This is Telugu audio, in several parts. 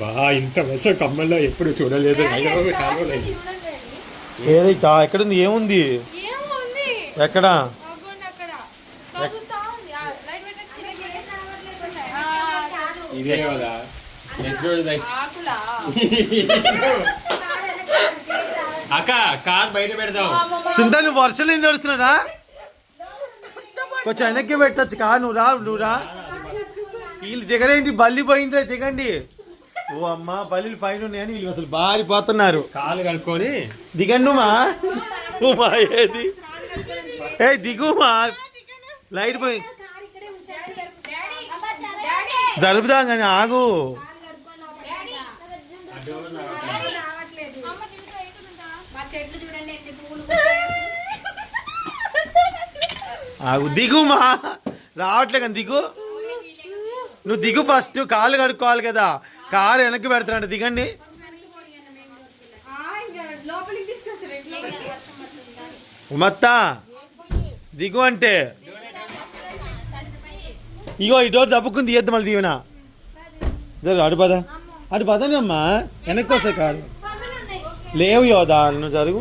బా ఇంత వర్షం కమ్మల్లో ఎప్పుడు చూడలేదు. ఏదైతే ఎక్కడుంది? ఏముంది? ఎక్కడ? ఇదే కదా. నెక్స్ట్ రోజు అక్క కార్ బయట పెడదాం. సింత నువ్వు వర్షం ఏం తడుస్తున్నాడా కొంచెం వెనక్కి పెట్టచ్చు. కా నువ్వు రా నువ్వు రా. వీళ్ళు దిగరేంటి? బల్లి పోయిందో దిగండి. ఓ అమ్మ బల్లిలు పైన ఉన్నాయని వీళ్ళు అసలు బారిపోతున్నారు. కాలు కలుపుకొని దిగండి మా ఉమా ఏది? ఏ దిగుమా? లైట్ పోయి. జరుపుదాం కానీ ఆగు. ఆగు దిగుమా? రావట్లే కానీ దిగు. నువ్వు దిగు ఫస్ట్ కాళ్ళు కడుక్కోవాలి కదా. కారు వెనక్కి పెడుతున్నాడు దిగండి. లోపలికి ఉమత్తా దిగు అంటే. ఇగో ఈ డోర్ దప్పుకుంది తీయద్దు మళ్ళీ దీవెన. జరు అటు పద. అటు పదని అమ్మా వెనక్కి వస్తాయి కారు. లేవు యోదా నువ్వు జరుగు.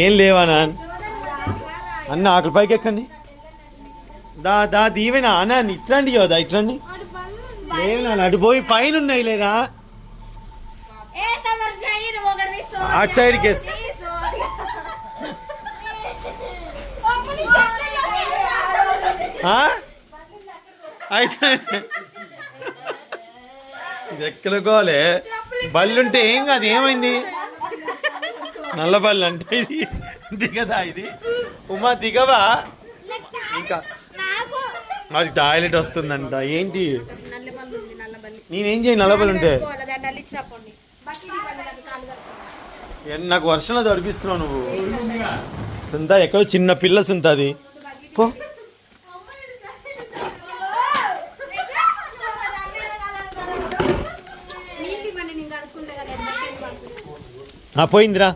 ఏం లేవా నాన్న? అన్న ఆకలి పైకి ఎక్కండి దా దా దీవెన. అన్న ఇట్రండి యోదా ఇట్రండి లేవు నాన్న అటు పోయి పైన ఉన్నాయి లేరా. అటు సైడ్కి వేసు? అయితే ఎక్కలుకోలే బల్లుంటే ఏం కాదు ఏమైంది? నల్ల బల్లు అంటే ఇది. దిగదా ఇది? ఉమా దిగవా? ఇంకా మరి టాయిలెట్ వస్తుందంట. ఏంటి? నేనేం చేయి? నల్లబల్లి ఉంటే. నాకు వర్షంలో తడిపిస్తున్నావు నువ్వు. సుంత ఎక్కడో చిన్న పిల్ల సుంత అది. పో. ఆ పోయిందిరా.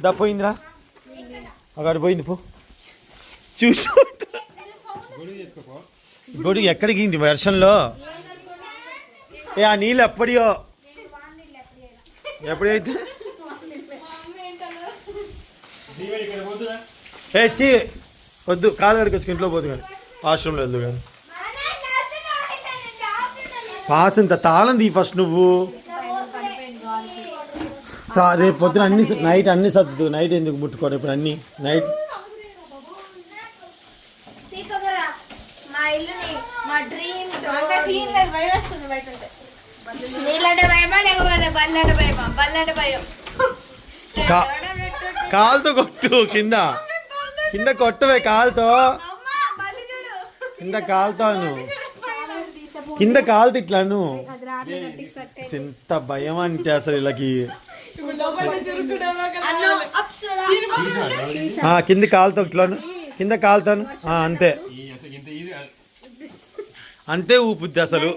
దా పోయిందిరా. అక్కడ పోయింది పో. చూసు ఇప్పుడు ఎక్కడికి ఇంటి వర్షంలో ఏ ఆ నీళ్ళు ఎప్పటియో ఎప్పుడైతే? ఏ చీ వద్దు కాలు కడికి వచ్చి ఇంట్లో పోదు కానీ వాష్రూమ్లో వెళ్దు కానీ పాస్ ఇంత తాళం తీ ఫస్ట్ నువ్వు. రేపు పొద్దున అన్ని నైట్ అన్ని సర్దు. నైట్ ఎందుకు ముట్టుకోరు? ఇప్పుడు అన్ని నైట్ తీసుకోరా, మా ఇల్లుని మా డ్రీమ్ అంత సీన్ లేదు భయం వస్తుంది బయట ఉంటే నీళ్ళంటే భయమా లేకపోతే బల్లంటే భయమా? బల్లంటే భయం. కాలుతో కొట్టు కింద. కింద కొట్టవే కాలుతో. కింద కాలుతాను కింద కాలుతో ఇట్లాను ఎంత భయం అంటే అసలు వీళ్ళకి. కదా. అన్ను అప్సరా ఆ, కింద కాలుతో ఇట్లాను కింద కాలుతాను ఆ, అంతే. అంతే ఊపుద్ది అసలు.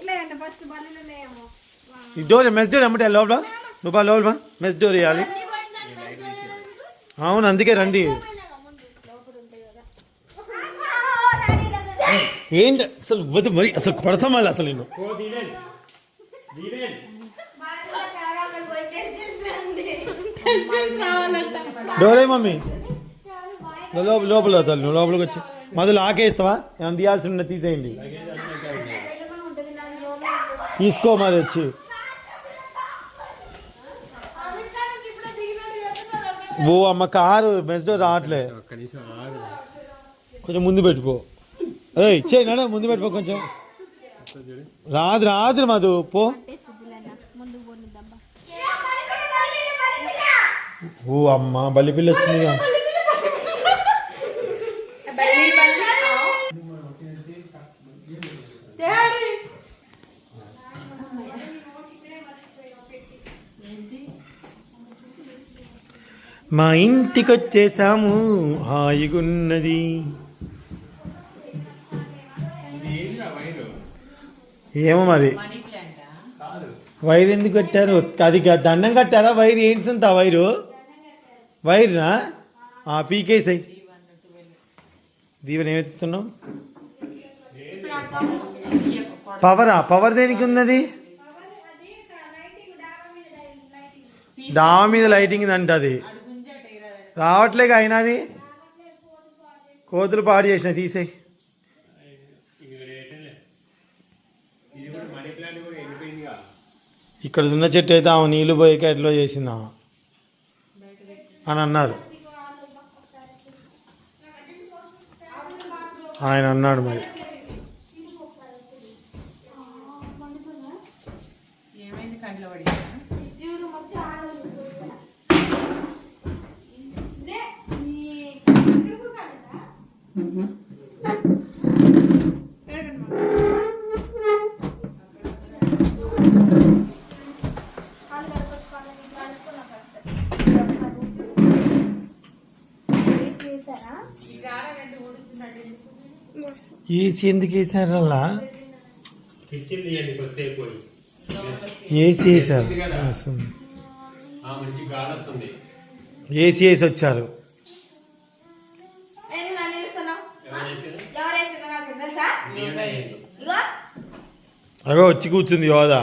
ఈ డోర్ మెస్ డోర్ ఎమ్మటే లోపల నువ్వు బా లోపల మెస్ డోర్ వేయాలి అవును అందుకే రండి. ఏంటి? అసలు వద్దు మరి అసలు కొడతాం మళ్ళీ అసలు నేను డోరే మమ్మీ. లోపల లోపల లోపలికి వచ్చి. మొదలు ఆకేస్తావా? ఏమైనా తీయాల్సి ఉన్న తీసేయండి. తీసుకో మరి వచ్చి. ఓ అమ్మ కారు మెస్ డోర్ రావట్లే. కొంచెం ముందు పెట్టుకో. ఏయ్ చేయి నాన్న ముందు పెట్టుకో కొంచెం. రాదు రాదు మధు పో. ఓ అమ్మ బల్లి పిల్ల వచ్చిందిగా. మా ఇంటికొచ్చేసాము హాయిగున్నది ఏమో మరి వైర్ ఎందుకు కట్టారు అది దండం కట్టారా వైర్ ఏంటి సంత వైరు వైర్నా ఆ పీకేసాయి దీవెన ఏమెత్తుతున్నావు పవరా పవర్ దేనికి ఉన్నది డాబా మీద లైటింగ్ అంట అది రావట్లేక అయినది? కోతులు పాడు చేసిన తీసేయి ఇక్కడ ఉన్న చెట్టు అయితే ఆమె నీళ్ళు పోయాక ఎట్లా చేసిందా? అని అన్నారు. ఆయన అన్నాడు మరి. ఏమైంది ఎందుకు? ఏసీ ఎందుకు వేసారు అలా ఏసీ వేసారు. వస్తుంది. ఆ మంచి గాలి వస్తుంది. ఏసీ వేసి వచ్చారు. అగో వచ్చి కూర్చుంది యోధ.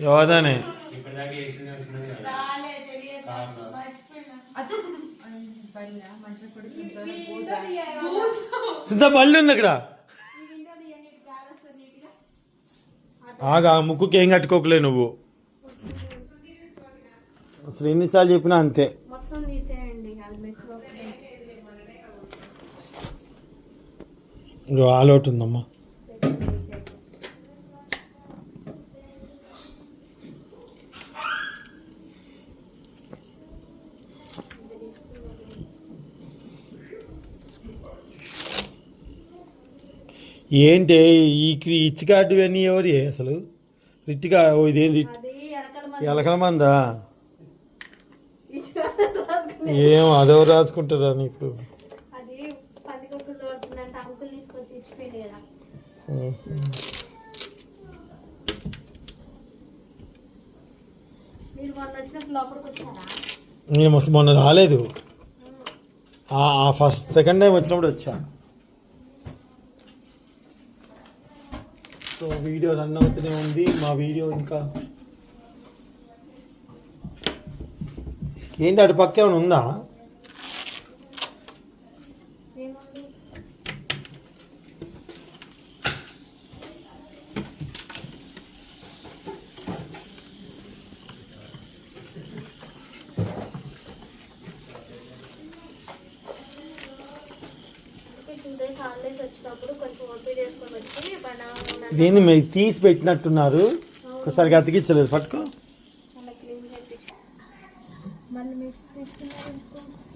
యోధనే. సిద్ధ బళ్ళు ఉంది అక్కడ ఆగా ముక్కుకి ఏం కట్టుకోకలే నువ్వు. అసలు ఎన్నిసార్లు చెప్పినా అంతే. మొత్తం తీసేయండి హెల్మెట్ ఇంకో ఆలోటు ఉందమ్మా. ఏంటి ఈ ఇచ్చి కార్డు ఇవన్నీ ఎవరి? అసలు రిట్టిగా ఓ ఇదేం రిట్ ఎలకల మందా. ఏం అదో రాసుకుంటారా నీకు? నేను మొన్న రాలేదు. ఫస్ట్ సెకండ్ టైం వచ్చినప్పుడు వచ్చా. వీడియో రన్ అవుతూనే ఉంది. మా వీడియో ఇంకా ఏంటి అటు పక్క ఏమైనా ఉందా ఏముంది టూ డేస్ హాలిడేస్ వచ్చినప్పుడు కొంచెం ఓపీ చేసుకొని వచ్చి బనానా దీన్ని మీరు తీసి పెట్టినట్టున్నారు. ఒకసారి అతికించలేదు పట్టుకో.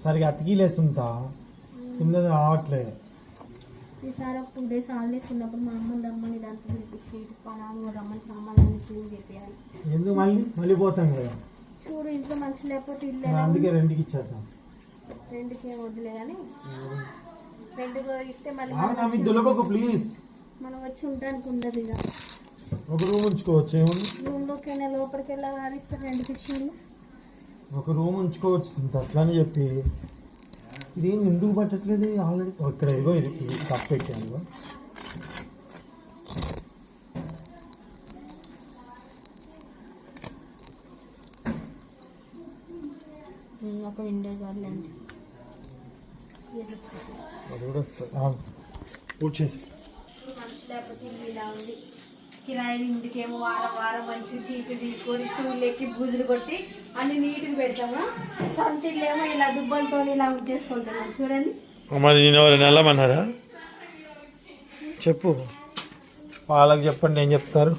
సరిగా అతికిలేస్తుంటా కింద రావట్లేదు ఈసారి ఒక టూ డేస్ హాలిడేస్ ఉన్నప్పుడు మా రమ్మని దాంట్లో రమ్మని క్లీన్ చేయాలి ఎందుకు మళ్ళీ? మళ్ళీ పోతాం కదా. చూడు ఇంట్లో లేకపోతే ఇల్లు అందుకే రెండుకి ఇచ్చేద్దాం. రెండుకి వద్దులే కానీ. రెండు ఇస్తే మళ్ళీ ప్లీజ్ మనం వచ్చి ఉండడానికి ఉండదు ఇక. ఒక రూమ్ ఉంచుకోవచ్చు ఏముంది? రూమ్లోకైనా లోపలికి వెళ్ళా వాడిస్తారు రెండు కిచెన్లు. ఒక రూమ్ ఉంచుకోవచ్చు ఇంత అట్లానే చెప్పి. ఇదేం ఎందుకు పట్టట్లేదు? ఆల్రెడీ ఇక్కడ ఇదిగో ఇది ఇది కప్ పెట్టాను. ఒక విండో చాలండి అది కూడా వస్తుంది. ఆగు. పూర్తి చేసి. మనిషి లేకపోతే ఇల్లు ఇలా ఉంది కిరాయిలు ఇంటికేమో వారం వారం మంచి చీపులు తీసుకొని స్టూల్ ఎక్కి బూజులు కొట్టి అన్ని నీట్గా పెడతాము. సొంత ఇల్లేమో ఇలా దుబ్బలతో ఇలా చేసుకుంటున్నాం చూడండి. మరి నేను ఎవరైనా వెళ్ళమన్నారా? చెప్పు. వాళ్ళకి చెప్పండి ఏం చెప్తారు?